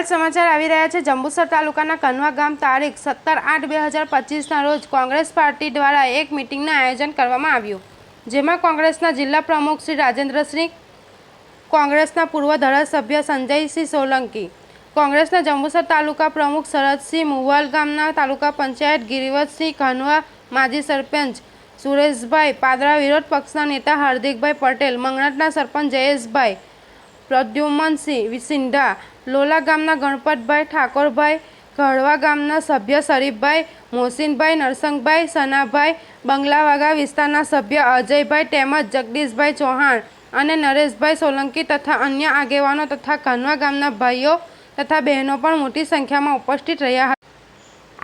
હાલ સમાચાર આવી રહ્યા છે. જંબુસર તાલુકાના કનવા ગામ તારીખ સત્તર આઠ બે હજાર પચીસના રોજ કોંગ્રેસ પાર્ટી દ્વારા એક મિટિંગનું આયોજન કરવામાં આવ્યું, જેમાં કોંગ્રેસના જિલ્લા પ્રમુખ શ્રી રાજેન્દ્રસિંહ, કોંગ્રેસના પૂર્વ ધારાસભ્ય સંજયસિંહ સોલંકી, કોંગ્રેસના જંબુસર તાલુકા પ્રમુખ શરદસિંહ મુવાલ, ગામના તાલુકા પંચાયત ગિરિવતસિંહ કનવા, માજી સરપંચ સુરેશભાઈ પાદરા, વિરોધ પક્ષના નેતા હાર્દિકભાઈ પટેલ, મંગળાટના સરપંચ જયેશભાઈ પ્રદ્યુમનસિંહ સિંધા લોલા ગામના ગણપતભાઈ ઠાકોરભાઈ કડવા ગામના સભ્ય શરીફભાઈ મોહસિનભાઈ નરસંગભાઈ, સનાભાઈ, બંગલાવાગા વિસ્તારના સભ્ય અજયભાઈ તેમજ જગદીશભાઈ ચૌહાણ અને નરેશભાઈ સોલંકી તથા અન્ય આગેવાનો તથા કનવા ગામના ભાઈઓ તથા બહેનો પણ મોટી સંખ્યામાં ઉપસ્થિત રહ્યા હતા.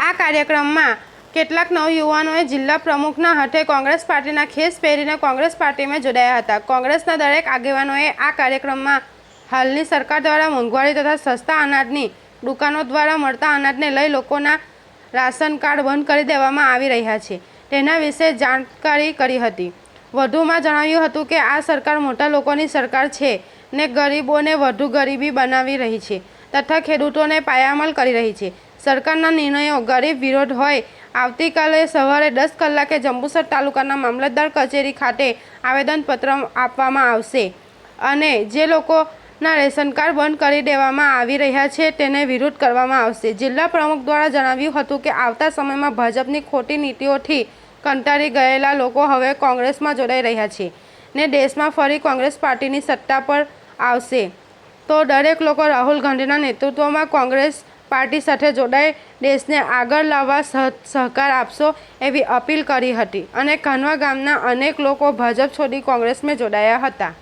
આ કાર્યક્રમમાં કેટલાક નવયુવાનોએ જિલ્લા પ્રમુખના હાથે કોંગ્રેસ પાર્ટીના ખેસ પહેરીને કોંગ્રેસ પાર્ટીમાં જોડાયા હતા. કોંગ્રેસના દરેક આગેવાનોએ આ કાર્યક્રમમાં હાલની સરકાર દ્વારા મોંઘવારી તથા સસ્તા અનાજની દુકાનો દ્વારા મળતા અનાજને લઈ લોકોના રાશન કાર્ડ બંધ કરી દેવામાં આવી રહ્યા છે. તેના વિશે જાણકારી કરી હતી. વધુમાં જણાવ્યું હતું કે આ સરકાર મોટા લોકોની સરકાર છે ને ગરીબોને વધુ ગરીબી બનાવી રહી છે તથા ખેડૂતોને પાયામલ કરી રહી છે. સરકારના નિર્ણયો ગરીબ વિરોધ હોય આવતીકાલે સવારે દસ કલાકે જંબુસર તાલુકાના મામલતદાર કચેરી ખાતે આવેદનપત્ર આપવામાં આવશે. અને જે લોકોના રેશન કાર્ડ બંધ કરી દેવામાં આવી રહ્યા છે, તેને વિરોધ કરવામાં આવશે. જિલ્લા પ્રમુખ દ્વારા જણાવ્યું હતું કે, આવતા સમયમાં ભાજપની ખોટી નીતિઓથી કંટાળી ગયેલા લોકો હવે કોંગ્રેસમાં જોડાઈ રહ્યા છે ને દેશમાં ફરી કોંગ્રેસ પાર્ટીની સત્તા પર આવશે. તો દરેક લોકો રાહુલ ગાંધીના નેતૃત્વમાં કોંગ્રેસ પાર્ટી સાથે જોડાઈ દેશને આગળ લાવવા સહ, સહકાર આપશો એવી અપીલ કરી હતી અને કાનવા ગામના અનેક લોકો ભાજપ છોડી કોંગ્રેસમાં જોડાયા હતા.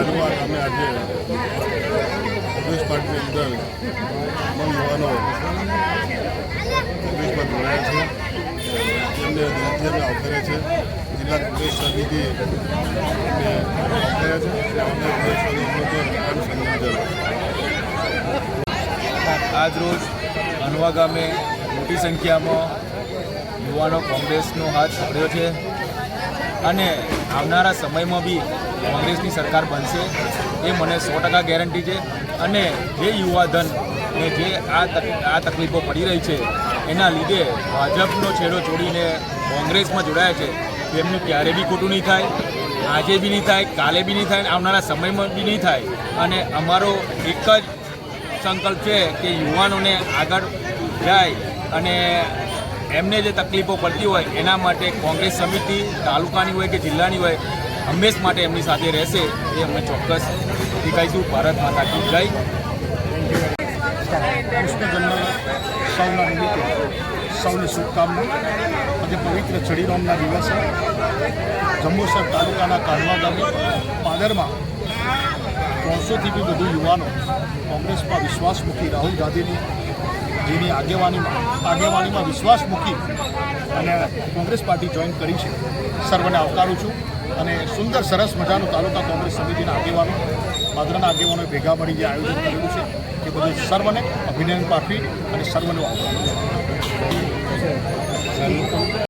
આજવા ગામે આજે કોંગ્રેસ પાર્ટીની અંદર યુવાનો કોંગ્રેસમાં જોડાયા છે. તેમને દિલથી અમે આવકાર્યા છે. જિલ્લા કોંગ્રેસ સમિતિ એમને આવકાર્યા છે. અને અમને કોંગ્રેસ સમિતિનો આજરોજ અનવા ગામે મોટી સંખ્યામાં યુવાનો કોંગ્રેસનો હાથ પકડ્યો છે. અને આવનારા સમયમાં બી કોંગ્રેસની સરકાર બનશે. એ મને સો ટકા ગેરંટી છે. અને જે યુવાધન ને જે આ તક- આ તકલીફો પડી રહી છે, એના લીધે ભાજપનો છેડો છોડીને કોંગ્રેસમાં જોડાયા છે, તેમનું ક્યારે બી ખોટું નહીં થાય. આજે બી નહીં થાય, કાલે બી નહીં થાય આવનારા સમયમાં બી નહીં થાય. અને અમારો એક જ સંકલ્પ છે કે યુવાનોને આગળ જાય અને એમને જે તકલીફો પડતી હોય, એના માટે કોંગ્રેસ સમિતિ તાલુકાની હોય કે જિલ્લાની હોય, હંમેશ માટે એમની સાથે રહેશે. એ અમે ચોક્કસ દેખાઈશું. ભારત માતા કી જય. કૃષ્ણ જન્મ સૌના નિમિત્તે, સૌને શુભકામના. આજે પવિત્ર ચડીરામના દિવસે જંબુસર તાલુકાના કાઢવા ગામે પાદરમાં ત્રણસોથી બી વધુ યુવાનો કોંગ્રેસમાં વિશ્વાસ મૂકી રાહુલ ગાંધીની જેની આગેવાનીમાં આગેવાનીમાં વિશ્વાસ મૂકી અને કોંગ્રેસ પાર્ટી જોઈન કરી છે. સર્વને આવકારું છું અને સુંદર સરસ મજાનું તાલુકા કોંગ્રેસ સમિતિના આગેવાનો પાદરાના આગેવાનોએ ભેગા મળી જે આયોજન કરેલું છે તે બધું સર્વને અભિનંદન પાઠવી અને સર્વનું આવકારું